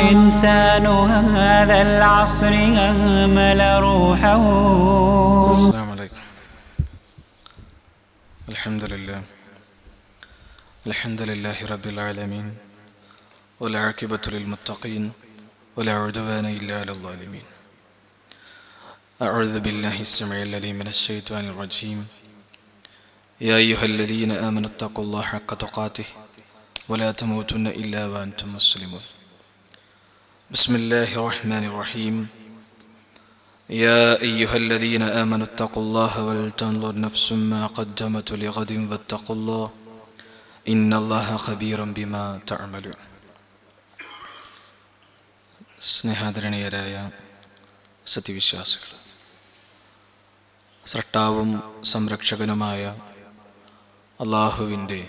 إنسان هذا العصر أهمل روحه. السلام عليكم. الحمد لله. الحمد لله رب العالمين. والعاقبة للمتقين ولا عدوان إلا على الظالمين. أعوذ بالله السميع العليم من الشيطان الرجيم. يا أيها الذين آمنوا اتقوا الله حق تقاته ولا تموتن إلا وأنتم مسلمون. بسم الله الرحمن الرحيم يا أيها الذين آمنوا اتقوا الله ولتنظر نفس ما قدمت لغد واتقوا الله إن الله خبير بما تعملون സ്നേഹാദരണീയരായ സത്യവിശ്വാസികൾ സ്രട്ടാവും സംരക്ഷകനുമായ അള്ളാഹുവിൻ്റെ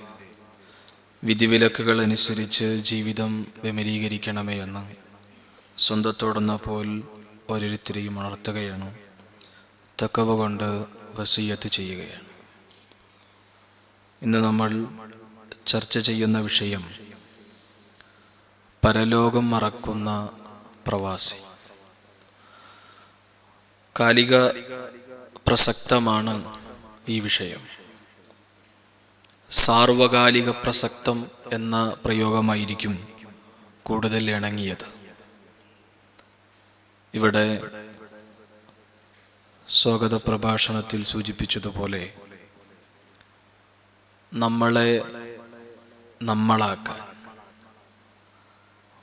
വിധിവിലക്കുകൾ അനുസരിച്ച് ജീവിതം വിമലീകരിക്കണമേ എന്ന് സ്വന്തത്തോടെന്ന പോൽ ഓരോരുത്തരെയും ഉണർത്തുകയാണ് തക്കവ കൊണ്ട് വസീയത്ത് ചെയ്യുകയാണ്. ഇന്ന് നമ്മൾ ചർച്ച ചെയ്യുന്ന വിഷയം പരലോകം മറക്കുന്ന പ്രവാസി. കാലിക പ്രസക്തമാണ് ഈ വിഷയം. സാർവകാലിക പ്രസക്തം എന്ന പ്രയോഗമായിരിക്കും കൂടുതൽ ഇണങ്ങിയത്. ഇവിടെ സ്വാഗത പ്രഭാഷണത്തിൽ സൂചിപ്പിച്ചതുപോലെ നമ്മളെ നമ്മളാക്കാൻ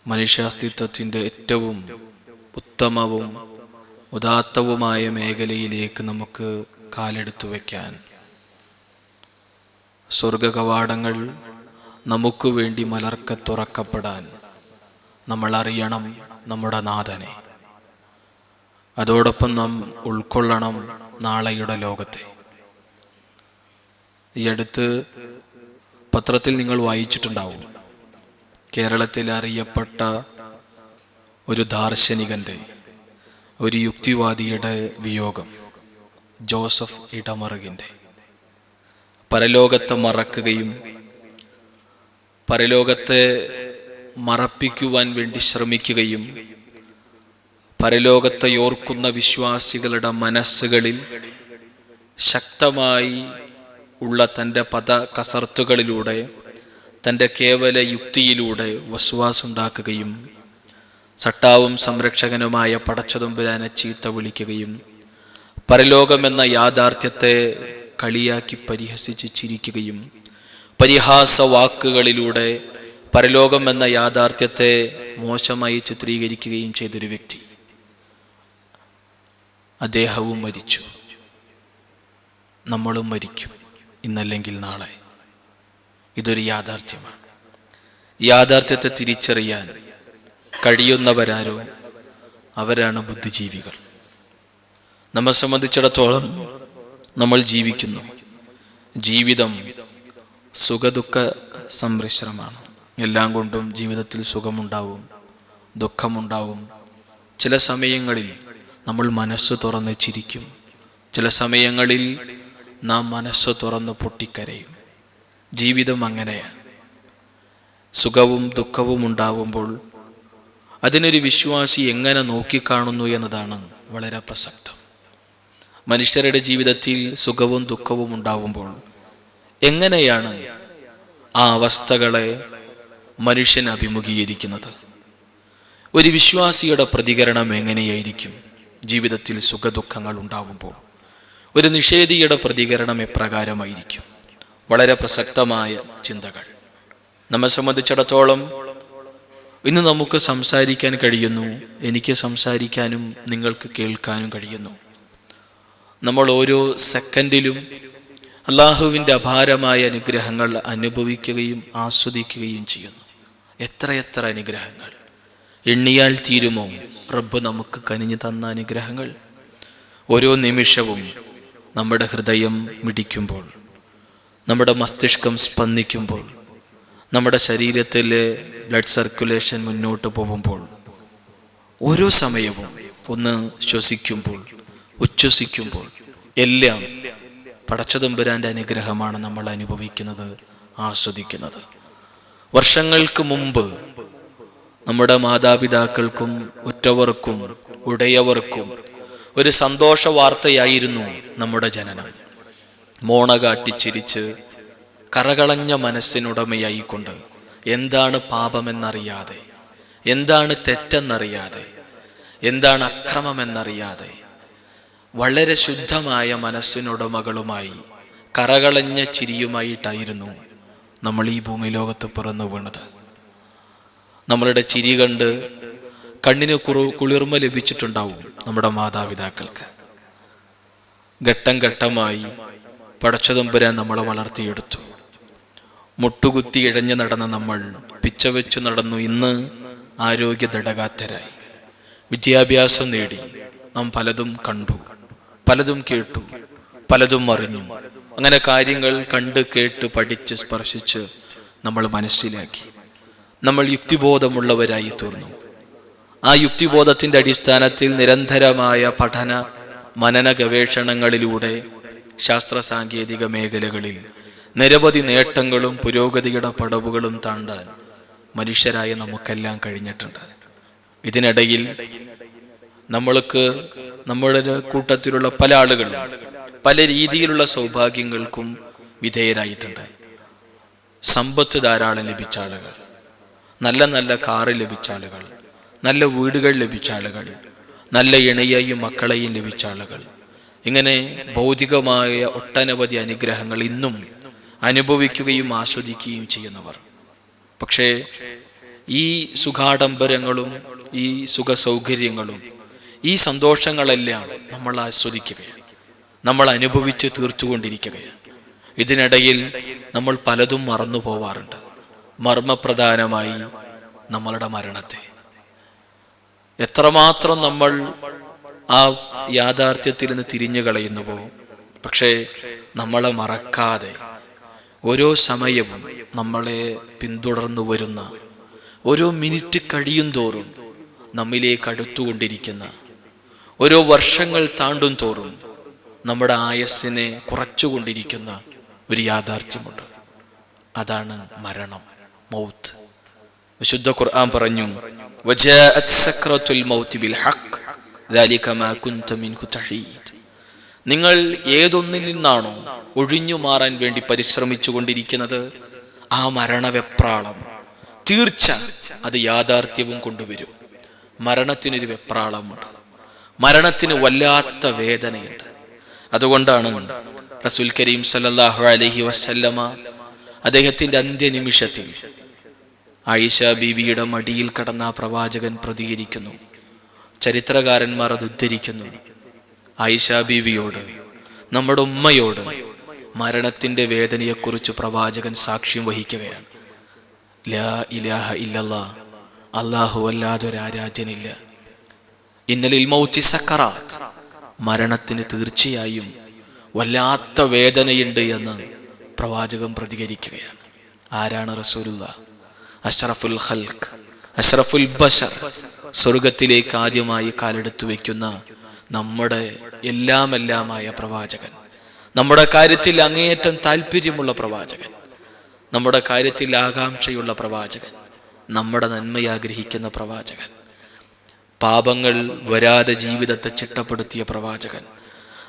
മനുഷ്യാസ്തിത്വത്തിന്റെ ഏറ്റവും ഉത്തമവും ഉദാത്തവുമായ മേഖലയിലേക്ക് നമുക്ക് കാലെടുത്തു വയ്ക്കാൻ സ്വർഗകവാടങ്ങൾ നമുക്ക് വേണ്ടി മലർക്ക തുറക്കപ്പെടാൻ നമ്മൾ അറിയണം നമ്മുടെ നാഥനെ. അതോടൊപ്പം നാം ഉൾക്കൊള്ളണം നാളെയുടെ ലോകത്തെ. ഈ അടുത്ത് പത്രത്തിൽ നിങ്ങൾ വായിച്ചിട്ടുണ്ടാവും. കേരളത്തിൽ അറിയപ്പെട്ട ഒരു ദാർശനികന്റെ ഒരു യുക്തിവാദിയുടെ വിയോഗം ജോസഫ് ഇടമറുകിന്റെ പരലോകത്തെ മറക്കുകയും പരലോകത്തെ മറപ്പിക്കുവാൻ വേണ്ടി ശ്രമിക്കുകയും പരലോകത്തെ ഓർക്കുന്ന വിശ്വാസികളുടെ മനസ്സുകളിൽ ശക്തമായി ഉള്ള തന്റെ പദ കസർത്തുകളിലൂടെ തന്റെ കേവല യുക്തിയിലൂടെ വസുവാസുണ്ടാക്കുകയും സട്ടാവും സംരക്ഷകനുമായ പടച്ചതുമ്പുരാനെ ചീത്ത വിളിക്കുകയും പരലോകമെന്ന യാഥാർത്ഥ്യത്തെ കളിയാക്കി പരിഹസിച്ച് ചിരിക്കുകയും പരിഹാസ വാക്കുകളിലൂടെ പരലോകം എന്ന യാഥാർത്ഥ്യത്തെ മോശമായി ചിത്രീകരിക്കുകയും ചെയ്തൊരു വ്യക്തി. അദ്ദേഹവും മരിച്ചു. നമ്മളും മരിക്കും ഇന്നല്ലെങ്കിൽ നാളെ. ഇതൊരു യാഥാർത്ഥ്യമാണ്. യാഥാർത്ഥ്യത്തെ തിരിച്ചറിയാൻ കഴിയുന്നവരാരോ അവരാണ് ബുദ്ധിജീവികൾ. നമ്മെ സംബന്ധിച്ചിടത്തോളം നമ്മൾ ജീവിക്കുന്നു. ജീവിതം സുഖദുഃഖ സമ്മിശ്രമാണ് എല്ലാം കൊണ്ടും ജീവിതത്തിൽ സുഖമുണ്ടാവും ദുഃഖമുണ്ടാവും. ചില സമയങ്ങളിൽ നമ്മൾ മനസ്സ് തുറന്ന് ചിരിക്കും. ചില സമയങ്ങളിൽ നാം മനസ്സ് തുറന്ന് പൊട്ടിക്കരയും. ജീവിതം അങ്ങനെയാണ്. സുഖവും ദുഃഖവും ഉണ്ടാവുമ്പോൾ അതിനൊരു വിശ്വാസി എങ്ങനെ നോക്കിക്കാണുന്നു എന്നതാണ് വളരെ പ്രസക്തം. മനുഷ്യരുടെ ജീവിതത്തിൽ സുഖവും ദുഃഖവും ഉണ്ടാവുമ്പോൾ എങ്ങനെയാണ് ആ അവസ്ഥകളെ മനുഷ്യൻ അഭിമുഖീകരിക്കുന്നത്? ഒരു വിശ്വാസിയുടെ പ്രതികരണം എങ്ങനെയായിരിക്കും? ജീവിതത്തിൽ സുഖദുഃഖങ്ങൾ ഉണ്ടാകുമ്പോൾ ഒരു നിഷേധിയുടെ പ്രതികരണം എപ്രകാരമായിരിക്കും? വളരെ പ്രസക്തമായ ചിന്തകൾ. നമ്മെ സംബന്ധിച്ചിടത്തോളം ഇന്ന് നമുക്ക് സംസാരിക്കാൻ കഴിയുന്നു എനിക്ക് സംസാരിക്കാനും നിങ്ങൾക്ക് കേൾക്കാനും കഴിയുന്നു. നമ്മൾ ഓരോ സെക്കൻഡിലും അള്ളാഹുവിന്റെ അപാരമായ അനുഗ്രഹങ്ങൾ അനുഭവിക്കുകയും ആസ്വദിക്കുകയും ചെയ്യുന്നു. എത്രയെത്ര അനുഗ്രഹങ്ങൾ? എണ്ണിയാൽ തീരുമോ? റബ്ബ് നമുക്ക് കനിഞ്ഞു തന്ന അനുഗ്രഹങ്ങൾ. ഓരോ നിമിഷവും നമ്മുടെ ഹൃദയം മിടിക്കുമ്പോൾ നമ്മുടെ മസ്തിഷ്കം സ്പന്ദിക്കുമ്പോൾ നമ്മുടെ ശരീരത്തിലെ ബ്ലഡ് സർക്കുലേഷൻ മുന്നോട്ട് പോകുമ്പോൾ ഓരോ സമയവും ഒന്ന് ശ്വസിക്കുമ്പോൾ ഉച്ഛ്വസിക്കുമ്പോൾ എല്ലാം പടച്ചതമ്പുരാന്റെ അനുഗ്രഹമാണ് നമ്മൾ അനുഭവിക്കുന്നത് ആസ്വദിക്കുന്നത്. വർഷങ്ങൾക്ക് മുമ്പ് നമ്മുടെ മാതാപിതാക്കൾക്കും ഉറ്റവർക്കും ഉടയവർക്കും ഒരു സന്തോഷ വാർത്തയായിരുന്നു നമ്മുടെ ജനനം. മോണ കാട്ടിച്ചിരിച്ച് കറകളഞ്ഞ മനസ്സിനുടമയായിക്കൊണ്ട് എന്താണ് പാപമെന്നറിയാതെ എന്താണ് തെറ്റെന്നറിയാതെ എന്താണ് അക്രമമെന്നറിയാതെ വളരെ ശുദ്ധമായ മനസ്സിനുടമകളുമായി കറകളഞ്ഞ ചിരിയുമായിട്ടായിരുന്നു നമ്മൾ ഈ ഭൂമി ലോകത്ത് പിറന്നു വീണത്. നമ്മളുടെ ചിരി കണ്ട് കണ്ണിന് കുറു കുളിർമ ലഭിച്ചിട്ടുണ്ടാവും നമ്മുടെ മാതാപിതാക്കൾക്ക്. ഘട്ടം ഘട്ടമായി പടച്ചതമ്പുരാൻ നമ്മളെ വളർത്തിയെടുത്തു. മുട്ടുകുത്തി ഇഴഞ്ഞു നടന്ന നമ്മൾ പിച്ചവെച്ചു നടന്നു ഇന്ന് ആരോഗ്യ ദടകാത്തരായി വിദ്യാഭ്യാസം നേടി നാം പലതും കണ്ടു പലതും കേട്ടു പലതും അറിഞ്ഞു. അങ്ങനെ കാര്യങ്ങൾ കണ്ട് കേട്ട് പഠിച്ച് സ്പർശിച്ച് നമ്മൾ മനസ്സിലാക്കി. നമ്മൾ യുക്തിബോധമുള്ളവരായി തീർന്നു. ആ യുക്തിബോധത്തിന്റെ അടിസ്ഥാനത്തിൽ നിരന്തരമായ പഠന മനന ഗവേഷണങ്ങളിലൂടെ ശാസ്ത്ര സാങ്കേതിക മേഖലകളിൽ നിരവധി നേട്ടങ്ങളും പുരോഗതിയുടെ പടവുകളും താണ്ടാൻ മനുഷ്യരായ നമുക്കെല്ലാം കഴിഞ്ഞിട്ടുണ്ട്. ഇതിനിടയിൽ നമ്മൾക്ക് നമ്മുടെ കൂട്ടത്തിലുള്ള പല ആളുകളും പല രീതിയിലുള്ള സൗഭാഗ്യങ്ങൾക്കും വിധേയരായിട്ടുണ്ട്. സമ്പത്ത് ധാരാളം ലഭിച്ച ആളുകൾ. നല്ല നല്ല കാറ് ലഭിച്ച ആളുകൾ നല്ല വീടുകൾ ലഭിച്ച ആളുകൾ നല്ല ഇണയെയും മക്കളെയും ലഭിച്ച ആളുകൾ. ഇങ്ങനെ ഭൗതികമായ ഒട്ടനവധി അനുഗ്രഹങ്ങൾ ഇന്നും അനുഭവിക്കുകയും ആസ്വദിക്കുകയും ചെയ്യുന്നവർ. പക്ഷേ ഈ സുഖാഡംബരങ്ങളും ഈ സുഖ സൗകര്യങ്ങളും ഈ സന്തോഷങ്ങളെല്ലാം നമ്മൾ ആസ്വദിക്കുകയാണ്. നമ്മൾ അനുഭവിച്ച് തീർത്തുകൊണ്ടിരിക്കുകയാണ്. ഇതിനിടയിൽ നമ്മൾ പലതും മറന്നു പോവാറുണ്ട്. മർമ്മപ്രധാനമായി നമ്മളുടെ മരണത്തെ. എത്രമാത്രം നമ്മൾ ആ യാഥാർത്ഥ്യത്തിൽ നിന്ന് തിരിഞ്ഞു കളയുന്നുവോ പക്ഷേ നമ്മളെ മറക്കാതെ ഓരോ സമയവും നമ്മളെ പിന്തുടർന്നു വരുന്ന ഓരോ മിനിറ്റ് കഴിയും തോറും നമ്മിലേക്ക് അടുത്തുകൊണ്ടിരിക്കുന്ന ഓരോ വർഷങ്ങൾ താണ്ടും തോറും നമ്മുടെ ആയസ്സിനെ കുറച്ചുകൊണ്ടിരിക്കുന്ന ഒരു യാഥാർത്ഥ്യമുണ്ട്. അതാണ് മരണം. മൗത്ത്. വിശുദ്ധ ഖുർആൻ പറഞ്ഞു നിങ്ങൾ ഏതൊന്നിൽ നിന്നാണോ ഒഴിഞ്ഞു മാറാൻ വേണ്ടി പരിശ്രമിച്ചു കൊണ്ടിരിക്കുന്നത് ആ മരണവെപ്രാളം. തീർച്ച അത് യാഥാർത്ഥ്യവും കൊണ്ടുവരും. മരണത്തിനൊരു വെപ്രാളമുണ്ട് മരണത്തിന് വല്ലാത്ത വേദനയുണ്ട്. അതുകൊണ്ടാണ് റസുൽ കരീം സല്ലാഹു അലഹി വസല്ലമ അദ്ദേഹത്തിന്റെ അന്ത്യനിമിഷത്തിൽ ആയിഷ ബീവിയുടെ മടിയിൽ കടന്ന പ്രവാചകൻ പ്രതികരിക്കുന്നു. ചരിത്രകാരന്മാർ അത് ഉദ്ധരിക്കുന്നു. ആയിഷ ബീവിയോട് നമ്മുടെ ഉമ്മയോട് മരണത്തിന്റെ വേദനയെക്കുറിച്ച് പ്രവാചകൻ സാക്ഷ്യം വഹിക്കുകയാണ്. ലാ ഇലാഹ ഇല്ലല്ലാ അല്ലാഹു അല്ലാതൊരു ആരാധ്യനില്ല. ഇന്നലിൽ മൗത്തി സക്കറാത്ത് മരണത്തിന് തീർച്ചയായും വല്ലാത്ത വേദനയുണ്ട് എന്ന് പ്രവാചകൻ പ്രതികരിക്കുകയാണ്. ആരാണ് റസൂലുള്ള? അഷ്റഫുൽ ഖൽഖ്. അഷ്റഫുൽ ബഷർ സ്വർഗത്തിലേക്ക് ആദ്യമായി കാലെടുത്തു വെക്കുന്ന നമ്മുടെ എല്ലാമെല്ലാമായ പ്രവാചകൻ. നമ്മുടെ കാര്യത്തിൽ അങ്ങേയറ്റം താല്പര്യമുള്ള പ്രവാചകൻ. നമ്മുടെ കാര്യത്തിൽ ആകാംക്ഷയുള്ള പ്രവാചകൻ. നമ്മുടെ നന്മയെ ആഗ്രഹിക്കുന്ന പ്രവാചകൻ. പാപങ്ങൾ വരാതെ ജീവിതത്തെ ചിട്ടപ്പെടുത്തിയ പ്രവാചകൻ.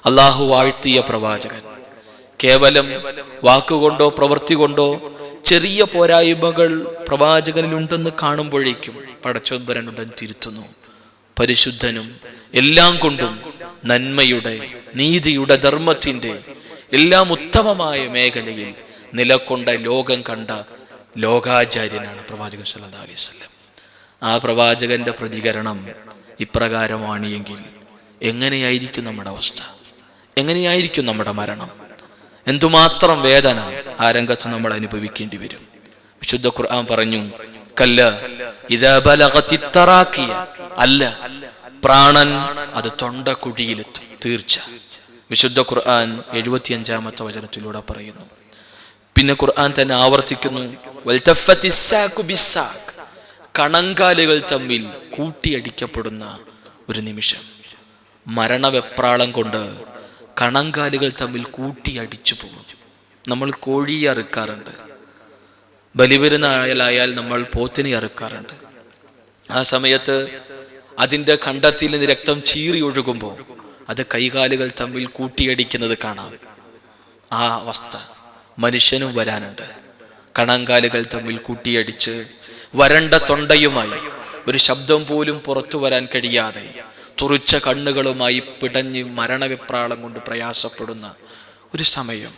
അള്ളാഹു വാഴ്ത്തിയ പ്രവാചകൻ. കേവലം വാക്കുകൊണ്ടോ പ്രവൃത്തി കൊണ്ടോ ചെറിയ പോരായ്മകൾ പ്രവാചകനിലുണ്ടെന്ന് കാണുമ്പോഴേക്കും പടച്ചോമ്പരൻ ഉടൻ തിരുത്തുന്നു. പരിശുദ്ധനും എല്ലാം കൊണ്ടും നന്മയുടെ നീതിയുടെ ധർമ്മത്തിന്റെ എല്ലാം ഉത്തമമായ മേഖലയിൽ നിലക്കൊണ്ട ലോകം കണ്ട ലോകാചാര്യനാണ് പ്രവാചകൻ സല്ലാ അലൈഹി വസല്ലം. ആ പ്രവാചകന്റെ പ്രതികരണം ഇപ്രകാരമാണ് എങ്കിൽ എങ്ങനെയായിരിക്കും നമ്മുടെ അവസ്ഥ? എങ്ങനെയായിരിക്കും നമ്മുടെ മരണം? എന്തുമാത്രം വേദന ആ രംഗത്ത് നമ്മൾ അനുഭവിക്കേണ്ടി വരും. വിശുദ്ധ ഖുർആൻ പറഞ്ഞു കല്ല ഇതാ ബലഗത്തി തറാക്കിയ. അല്ല പ്രാണൻ അത് തൊണ്ടക്കുഴിയിലെത്തും തീർച്ച. വിശുദ്ധ ഖുർആൻ എഴുപത്തിയഞ്ചാമത്തെ വചനത്തിലൂടെ പറയുന്നു. പിന്നെ ഖുർആൻ തന്നെ ആവർത്തിക്കുന്നു കണങ്കാലുകൾ തമ്മിൽ കൂട്ടിയടിക്കപ്പെടുന്ന ഒരു നിമിഷം. മരണവെപ്രാളം കൊണ്ട് കണങ്കാലുകൾ തമ്മിൽ കൂട്ടി കൂട്ടിയടിച്ചു പോകും. നമ്മൾ കോഴിയെ അറുക്കാറുണ്ട്. ബലിപരനായാലായാൽ നമ്മൾ പോത്തിനെ അറുക്കാറുണ്ട്. ആ സമയത്ത് അതിന്റെ കണ്ടത്തിൽ നിന്ന് രക്തം ചീറി ഒഴുകുമ്പോൾ അത് കൈകാലുകൾ തമ്മിൽ കൂട്ടിയടിക്കുന്നത് കാണാം. ആ അവസ്ഥ മനുഷ്യനും വരാനുണ്ട്. കണങ്കാലുകൾ തമ്മിൽ കൂട്ടിയടിച്ച് വരണ്ട തൊണ്ടയുമായി ഒരു ശബ്ദം പോലും പുറത്തു വരാൻ കഴിയാതെ തുറിച്ച കണ്ണുകളുമായി പിടഞ്ഞ് മരണവിപ്രാളം കൊണ്ട് പ്രയാസപ്പെടുന്ന ഒരു സമയം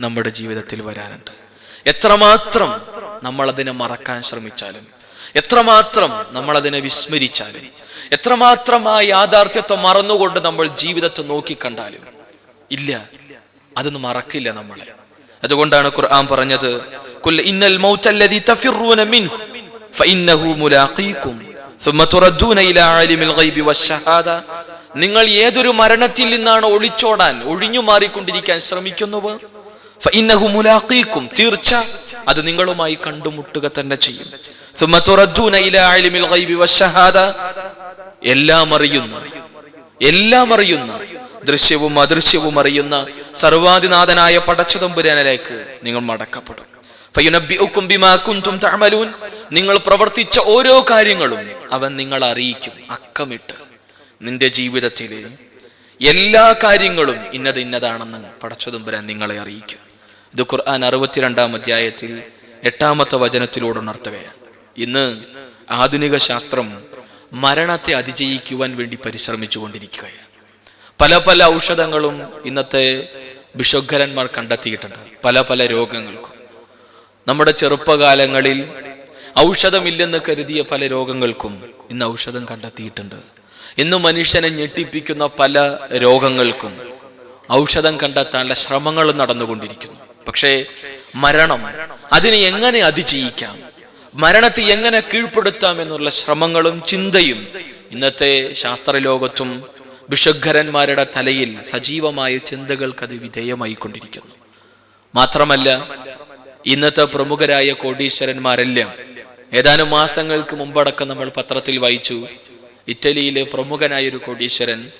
നമ്മുടെ ജീവിതത്തിൽ വരാനുണ്ട്. എത്രമാത്രം നമ്മളതിനെ മറക്കാൻ ശ്രമിച്ചാലും എത്രമാത്രം നമ്മളതിനെ വിസ്മരിച്ചാലും എത്രമാത്രം ആ യാഥാർത്ഥ്യത്തെ മറന്നുകൊണ്ട് നമ്മൾ ജീവിതത്തെ നോക്കിക്കണ്ടാലും ഇല്ല അതൊന്നും മറക്കില്ല നമ്മളെ. അതുകൊണ്ടാണ് ഖുർആൻ പറഞ്ഞത് ഇന്നൽ മൗതല്ലദി തഫിറൂന മിൻഹു ഫഇന്നഹു മുലാഖീകും നിങ്ങൾ ഏതൊരു മരണത്തിൽ നിന്നാണ് ഒളിച്ചോടാൻ ഒഴിഞ്ഞു മാറിക്കൊണ്ടിരിക്കാൻ ശ്രമിക്കുന്നുവോ തീർച്ച അത് നിങ്ങളുമായി കണ്ടുമുട്ടുക തന്നെ ചെയ്യും. എല്ലാം അറിയുന്ന എല്ലാം അറിയുന്ന ദൃശ്യവും അദൃശ്യവും അറിയുന്ന സർവാധിനാഥനായ പടച്ചുതമ്പുരാനിലേക്ക് നിങ്ങൾ മടക്കപ്പെടും. നിങ്ങൾ പ്രവർത്തിച്ച ഓരോ കാര്യങ്ങളും അവൻ നിങ്ങളെ അറിയിക്കും. അക്കമിട്ട് നിന്റെ ജീവിതത്തിലെ എല്ലാ കാര്യങ്ങളും ഇന്നത് ഇന്നതാണെന്ന് പടച്ചുതമ്പുരാൻ നിങ്ങളെ അറിയിക്കും. ഇത് ഖുർആൻ അറുപത്തിരണ്ടാം അധ്യായത്തിൽ എട്ടാമത്തെ വചനത്തിലൂടെ ഉണർത്തുകയാണ്. ഇന്ന് ആധുനിക ശാസ്ത്രം മരണത്തെ അതിജയിക്കുവാൻ വേണ്ടി പരിശ്രമിച്ചു കൊണ്ടിരിക്കുകയാണ്. പല പല ഔഷധങ്ങളും ഇന്നത്തെ ബിഷോഗ്ഗരന്മാർ കണ്ടെത്തിയിട്ടുണ്ട്. പല പല രോഗങ്ങൾക്കും. നമ്മുടെ ചെറുപ്പകാലങ്ങളിൽ ഔഷധമില്ലെന്ന് കരുതിയ പല രോഗങ്ങൾക്കും ഇന്ന് ഔഷധം കണ്ടെത്തിയിട്ടുണ്ട്. ഇന്ന് മനുഷ്യനെ ഞെട്ടിപ്പിക്കുന്ന പല രോഗങ്ങൾക്കും ഔഷധം കണ്ടെത്താനുള്ള ശ്രമങ്ങൾ നടന്നുകൊണ്ടിരിക്കുന്നു. പക്ഷേ മരണം അതിനെ എങ്ങനെ അതിജീവിക്കാം മരണത്തെ എങ്ങനെ കീഴ്പ്പെടുത്താം എന്നുള്ള ശ്രമങ്ങളും ചിന്തയും ഇന്നത്തെ ശാസ്ത്രലോകത്തും ബിഷഗ്ഗരന്മാരുടെ തലയിൽ സജീവമായ ചിന്തകൾക്ക് അത് വിധേയമായിക്കൊണ്ടിരിക്കുന്നു. മാത്രമല്ല ഇന്നത്തെ പ്രമുഖരായ കോടീശ്വരന്മാരെല്ലാം ഏതാനും മാസങ്ങൾക്ക് മുമ്പടക്കം നമ്മൾ പത്രത്തിൽ വായിച്ചു. ഇറ്റലിയിലെ പ്രമുഖനായ ഒരു കോടീശ്വരൻ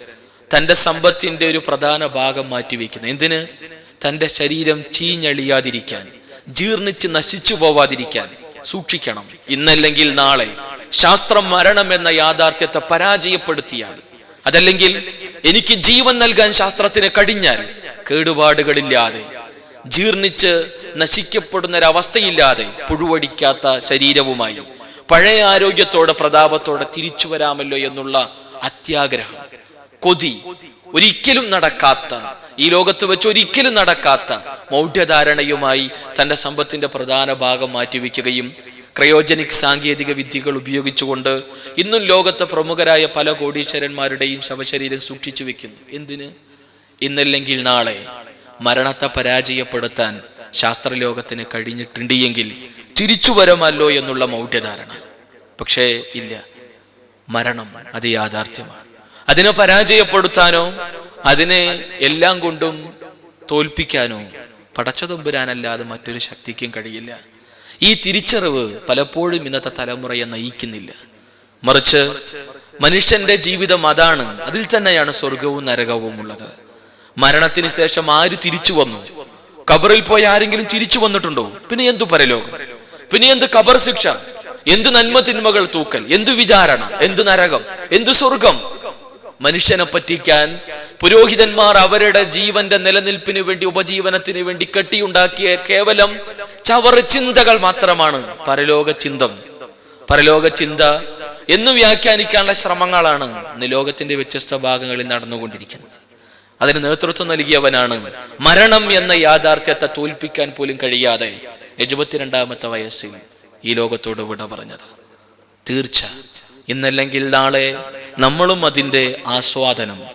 തന്റെ സമ്പത്തിന്റെ ഒരു പ്രധാന ഭാഗം മാറ്റിവെക്കുന്നു. എന്തിന്? തന്റെ ശരീരം ചീഞ്ഞളിയാതിരിക്കാൻ ജീർണിച്ച് നശിച്ചു പോവാതിരിക്കാൻ സൂക്ഷിക്കണം. ഇന്നല്ലെങ്കിൽ നാളെ ശാസ്ത്രം മരണം എന്ന യാഥാർത്ഥ്യത്തെ പരാജയപ്പെടുത്തിയാൽ അതല്ലെങ്കിൽ എനിക്ക് ജീവൻ നൽകാൻ ശാസ്ത്രത്തിന് കഴിഞ്ഞാൽ കേടുപാടുകളില്ലാതെ ജീർണിച്ച് നശിക്കപ്പെടുന്ന ഒരവസ്ഥയില്ലാതെ പുഴുവടിക്കാത്ത ശരീരവുമായി. പഴയ ആരോഗ്യത്തോടെ പ്രതാപത്തോടെ തിരിച്ചു വരാമല്ലോ എന്നുള്ള അത്യാഗ്രഹം. കൊതി ഒരിക്കലും നടക്കാത്ത ഈ ലോകത്ത് വെച്ച് ഒരിക്കലും നടക്കാത്ത മൗഢ്യധാരണയുമായി തന്റെ സമ്പത്തിന്റെ പ്രധാന ഭാഗം മാറ്റിവെക്കുകയും ക്രയോജനിക് സാങ്കേതിക വിദ്യകൾ ഉപയോഗിച്ചുകൊണ്ട് ഇന്നും ലോകത്തെ പ്രമുഖരായ പല കോടീശ്വരന്മാരുടെയും ശവശരീരം സൂക്ഷിച്ചു വെക്കുന്നു. എന്തിന്? ഇന്നല്ലെങ്കിൽ നാളെ മരണത്തെ പരാജയപ്പെടുത്താൻ ശാസ്ത്രലോകത്തിന് കഴിഞ്ഞിട്ടുണ്ട് എങ്കിൽ തിരിച്ചു വരമല്ലോ എന്നുള്ള മൗഢ്യധാരണ. പക്ഷേ ഇല്ല. മരണം അത് യാഥാർത്ഥ്യമാണ്. അതിനെ പരാജയപ്പെടുത്താനോ അതിനെ എല്ലാം കൊണ്ടും തോൽപ്പിക്കാനോ പടച്ചതൊമ്പുരാനല്ലാതെ മറ്റൊരു ശക്തിക്കും കഴിയില്ല. ഈ തിരിച്ചറിവ് പലപ്പോഴും ഇന്നത്തെ തലമുറയെ നയിക്കുന്നില്ല. മറിച്ച് മനുഷ്യന്റെ ജീവിതം അതാണ്. അതിൽ തന്നെയാണ് സ്വർഗവും നരകവും ഉള്ളത് മരണത്തിന് ശേഷം ആര് തിരിച്ചു വന്നു? കബറിൽ പോയി ആരെങ്കിലും ചിരിച്ചു വന്നിട്ടുണ്ടോ? പിന്നെ എന്തു പരലോകം? പിന്നെ എന്ത് കബർ ശിക്ഷ? എന്ത് നന്മ തിന്മകൾ തൂക്കൽ? എന്ത് വിചാരണ? എന്ത് നരകം? എന്ത് സ്വർഗം? മനുഷ്യനെ പറ്റിക്കാൻ പുരോഹിതന്മാർ അവരുടെ ജീവന്റെ നിലനിൽപ്പിന് വേണ്ടി ഉപജീവനത്തിന് വേണ്ടി കെട്ടിയുണ്ടാക്കിയ കേവലം ചവറ് ചിന്തകൾ മാത്രമാണ്. പരലോക ചിന്തം. പരലോക ചിന്ത എന്ന് വ്യാഖ്യാനിക്കാനുള്ള ശ്രമങ്ങളാണ് ലോകത്തിന്റെ വ്യത്യസ്ത ഭാഗങ്ങളിൽ നടന്നുകൊണ്ടിരിക്കുന്നത്. അതിന് നേതൃത്വം നൽകിയവനാണ്. മരണം എന്ന യാഥാർത്ഥ്യത്തെ തോൽപ്പിക്കാൻ പോലും കഴിയാതെ എഴുപത്തിരണ്ടാമത്തെ വയസ്സിൽ ഈ ലോകത്തോട് വിട പറഞ്ഞത്. തീർച്ച. ഇന്നല്ലെങ്കിൽ നാളെ നമ്മളും അതിന്റെ ആസ്വാദനം